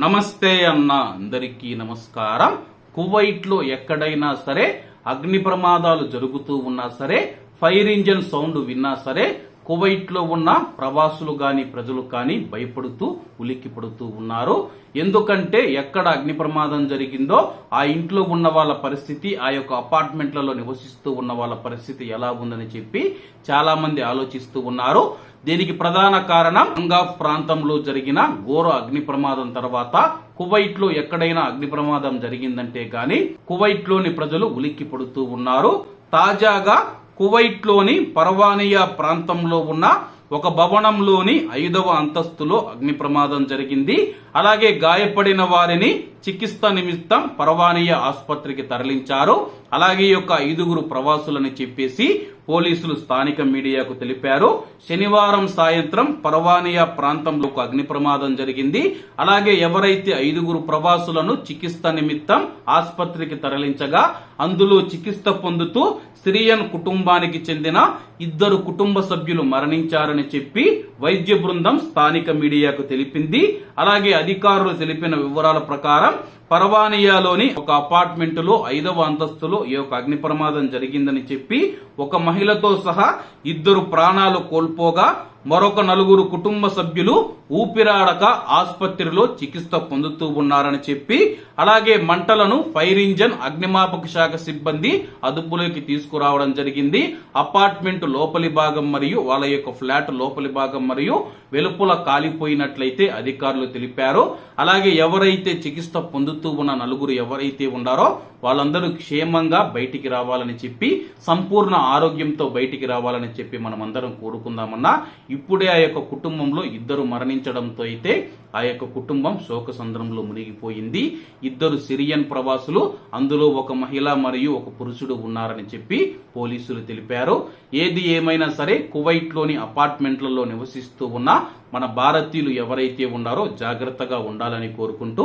నమస్తే అన్న అందరికీ నమస్కారం. కువైట్లో ఎక్కడైనా సరే అగ్ని ప్రమాదాలు జరుగుతూ ఉన్నా సరే ఫైర్ ఇంజన్ సౌండ్ విన్నా సరే కువైట్లో ఉన్న ప్రవాసులు గాని ప్రజలు కానీ భయపడుతూ ఉలిక్కి పడుతూ ఉన్నారు. ఎందుకంటే ఎక్కడ అగ్ని ప్రమాదం జరిగిందో ఆ ఇంట్లో ఉన్న వాళ్ళ పరిస్థితి ఆ యొక్క అపార్ట్మెంట్లలో నివసిస్తూ ఉన్న వాళ్ళ పరిస్థితి ఎలా ఉందని చెప్పి చాలా మంది ఆలోచిస్తూ ఉన్నారు. దీనికి ప్రధాన కారణం? అంగాఫ్ ప్రాంతంలో జరిగిన ఘోర అగ్ని ప్రమాదం తర్వాత కువైట్లో ఎక్కడైనా అగ్ని ప్రమాదం జరిగిందంటే గాని కువైట్లోని ప్రజలు ఉలిక్కి పడుతూ ఉన్నారు. తాజాగా కువైట్లోని పర్వానియా ప్రాంతంలో ఉన్న ఒక భవనంలోని ఐదవ అంతస్తులో అగ్ని ప్రమాదం జరిగింది. అలాగే గాయపడిన వారిని చికిత్స నిమిత్తం పర్వానియా ఆసుపత్రికి తరలించారు. అలాగే ఈ యొక్క ఐదుగురు ప్రవాసులని చెప్పేసి పోలీసులు స్థానిక మీడియాకు తెలిపారు. శనివారం సాయంత్రం పర్వానియా ప్రాంతంలో ఒక అగ్ని ప్రమాదం జరిగింది. అలాగే ఎవరైతే ఐదుగురు ప్రవాసులను చికిత్స నిమిత్తం ఆసుపత్రికి తరలించగా అందులో చికిత్స పొందుతూ సిరియన్ కుటుంబానికి చెందిన ఇద్దరు కుటుంబ సభ్యులు మరణించారని చెప్పి వైద్య బృందం స్థానిక మీడియాకు తెలిపింది. అలాగే అధికారులు తెలిపిన వివరాల ప్రకారం పర్వానియాలోని ఒక అపార్ట్మెంట్లో ఐదవ అంతస్తులో ఈ యొక్క అగ్ని ప్రమాదం జరిగిందని చెప్పి ఒక మహిళతో సహా ఇద్దరు ప్రాణాలు కోల్పోగా మరొక నలుగురు కుటుంబ సభ్యులు ఊపిరాడక ఆసుపత్రిలో చికిత్స పొందుతూ ఉన్నారని చెప్పి అలాగే మంటలను ఫైర్ ఇంజన్ అగ్నిమాపక శాఖ సిబ్బంది అదుపులోకి తీసుకురావడం జరిగింది. అపార్ట్మెంట్ లోపలి భాగం మరియు వాళ్ళ యొక్క ఫ్లాట్ లోపలి భాగం మరియు వెలుపల కాలిపోయినట్లయితే అధికారులు తెలిపారు. అలాగే ఎవరైతే చికిత్స పొందుతూ ఉన్న నలుగురు ఎవరైతే ఉన్నారో వాళ్ళందరూ క్షేమంగా బయటికి రావాలని చెప్పి సంపూర్ణ ఆరోగ్యంతో బయటికి రావాలని చెప్పి మనం అందరం కోరుకుందామన్నా ఇప్పుడే ఆ యొక్క కుటుంబంలో ఇద్దరు మరణించడంతో అయితే ఆ యొక్క కుటుంబం శోక సంద్రంలో మునిగిపోయింది. ఇద్దరు సిరియన్ ప్రవాసులు అందులో ఒక మహిళ మరియు ఒక పురుషుడు ఉన్నారని చెప్పి పోలీసులు తెలిపారు. ఏది ఏమైనా సరే కువైట్లోని అపార్ట్మెంట్లలో నివసిస్తూ ఉన్న మన భారతీయులు ఎవరైతే ఉన్నారో జాగ్రత్తగా ఉండాలని కోరుకుంటూ